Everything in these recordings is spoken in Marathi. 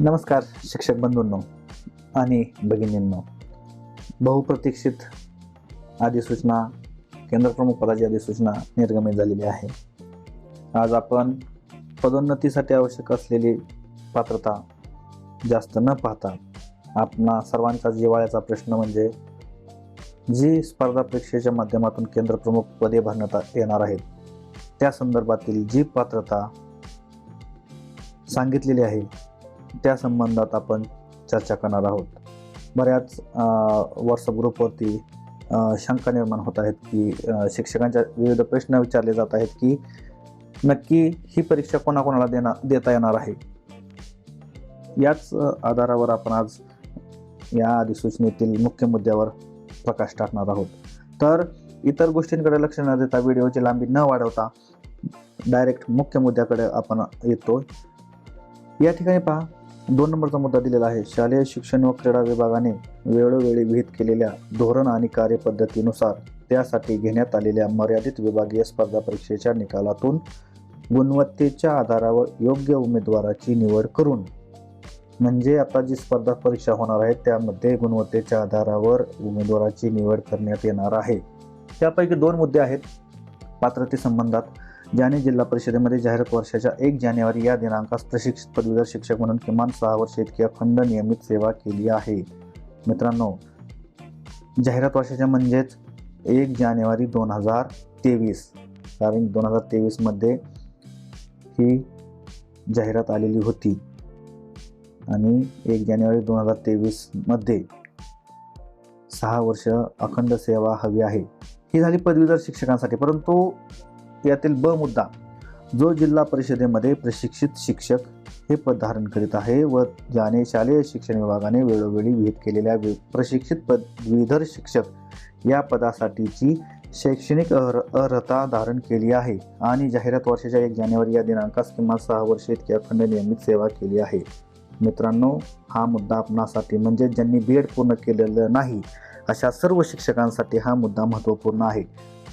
नमस्कार शिक्षक बंधूंनो आणि भगिनींनो. बहुप्रतीक्षित अधिसूचना केंद्रप्रमुख पदाची अधिसूचना निर्गमित झालेली आहे. आज आपण पदोन्नतीसाठी आवश्यक असलेली पात्रता जास्त न पाहता आपणा सर्वांचा जिवाळ्याचा प्रश्न म्हणजे जी स्पर्धा परीक्षेच्या माध्यमातून केंद्रप्रमुख पदे भरण्यात येणार आहेत त्या संदर्भातील जी पात्रता सांगितलेली आहे त्या संबंधात आपण चर्चा करणार आहोत. बऱ्याच व्हॉट्सअप ग्रुपवरती शंका निर्माण होत आहेत की शिक्षकांच्या विविध प्रश्न विचारले जात आहेत की नक्की ही परीक्षा कोणाकोणाला देणार देता येणार आहे? याच आधारावर आपण आज या अधिसूचनेतील मुख्य मुद्द्यावर प्रकाश टाकणार आहोत. तर इतर गोष्टींकडे लक्ष न देता व्हिडिओची लांबी न वाढवता डायरेक्ट मुख्य मुद्द्याकडे आपण येतो या ठिकाणी पहा दोन नंबरचा मुद्दा दिलेला आहे. शालेय शिक्षण व क्रीडा विभागाने वेळोवेळी विहित केलेल्या धोरण आणि कार्यपद्धतीनुसार त्यासाठी घेण्यात आलेल्या मर्यादित विभागीय स्पर्धा परीक्षेच्या निकालातून गुणवत्तेच्या आधारावर योग्य उमेदवाराची निवड करून म्हणजे आता जी स्पर्धा परीक्षा होणार आहे त्यामध्ये गुणवत्तेच्या आधारावर उमेदवाराची निवड करण्यात येणार आहे. त्यापैकी दोन मुद्दे आहेत पात्रतेसंबंधात ज्याने जिल्हा परिषदेमध्ये जाहिरात वर्षाच्या एक जानेवारी या दिनांकास प्रशिक्षित पदवीधर शिक्षक म्हणून किमान सहा वर्ष इतकी अखंड नियमित सेवा केली आहे. मित्रांनो जाहिरात वर्षाच्या म्हणजेच एक जानेवारी दोन हजार तेवीस. कारण दोन हजार तेवीसमध्ये ही जाहिरात आलेली होती. आणि एक जानेवारी दोन हजार तेवीसमध्ये सहा वर्ष अखंड सेवा हवी आहे. ही झाली पदवीधर शिक्षकांसाठी. परंतु यातील ब मुद्दा जो जिल्हा परिषदेमध्ये प्रशिक्षित शिक्षक हे पद धारण करीत आहे व ज्याने शालेय शिक्षण विभागाने वेळोवेळी विहित केलेल्या वि- प्रशिक्षित पदवीधर शिक्षक या पदासाठीची शैक्षणिक अर अर्हता धारण केली आहे आणि जाहिरात वर्षाच्या एक जानेवारी या दिनांकास किमान सहा वर्षे इतकी अखंड नियमित सेवा केली आहे. मित्रांनो हा मुद्दा आपणासाठी म्हणजे ज्यांनी बी एड पूर्ण केलेलं नाही अशा सर्व शिक्षकांसाठी हा मुद्दा महत्त्वपूर्ण आहे.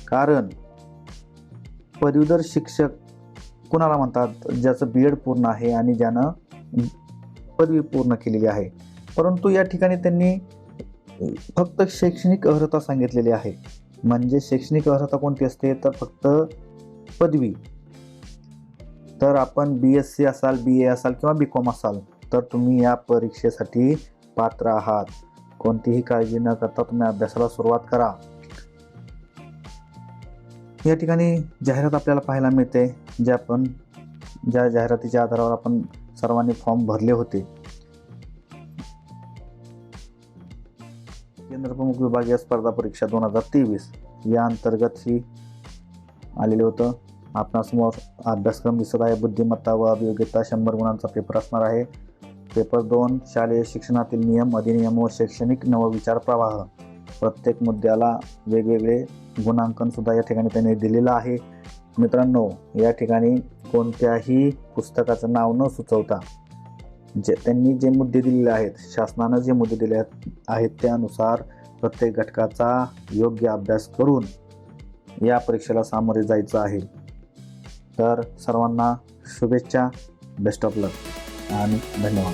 कारण पदवीधर शिक्षक कुणाला म्हणतात? ज्याचं बी एड पूर्ण आहे आणि ज्यानं पदवी पूर्ण केलेली आहे. परंतु या ठिकाणी त्यांनी फक्त शैक्षणिक अर्हता सांगितलेली आहे. म्हणजे शैक्षणिक अर्हता कोणती असते? तर फक्त पदवी. तर आपण बी एस सी असाल बी ए असाल किंवा बी कॉम असाल तर तुम्ही या परीक्षेसाठी पात्र आहात. कोणतीही काळजी न करता तुम्ही अभ्यासाला सुरुवात करा. या ठिकाणी जाहिरात आपल्याला पाहायला मिळते जे आपण ज्या जाहिरातीच्या आधारावर आपण सर्वांनी फॉर्म भरले होते. केंद्रप्रमुख विभागीय स्पर्धा परीक्षा दोन हजार तेवीस. या अंतर्गत ही आलेलं होतं. आपणासमोर अभ्यासक्रम दिसत आहे. बुद्धिमत्ता व अभियोग्यता शंभर गुणांचा पेपर असणार आहे. पेपर दोन शालेय शिक्षणातील नियम अधिनियम व शैक्षणिक नवविचार प्रवाह. प्रत्येक मुद्द्याला वेगवेगळे गुणांकन सुद्धा या ठिकाणी त्यांनी दिलेलं आहे. मित्रांनो या ठिकाणी कोणत्याही पुस्तकाचं नाव न सुचवता जे त्यांनी जे मुद्दे दिलेले आहेत शासनानं जे मुद्दे दिले आहेत आहेत त्यानुसार प्रत्येक घटकाचा योग्य अभ्यास करून या परीक्षेला सामोरे जायचं आहे. तर सर्वांना शुभेच्छा बेस्ट ऑफ लक आणि धन्यवाद.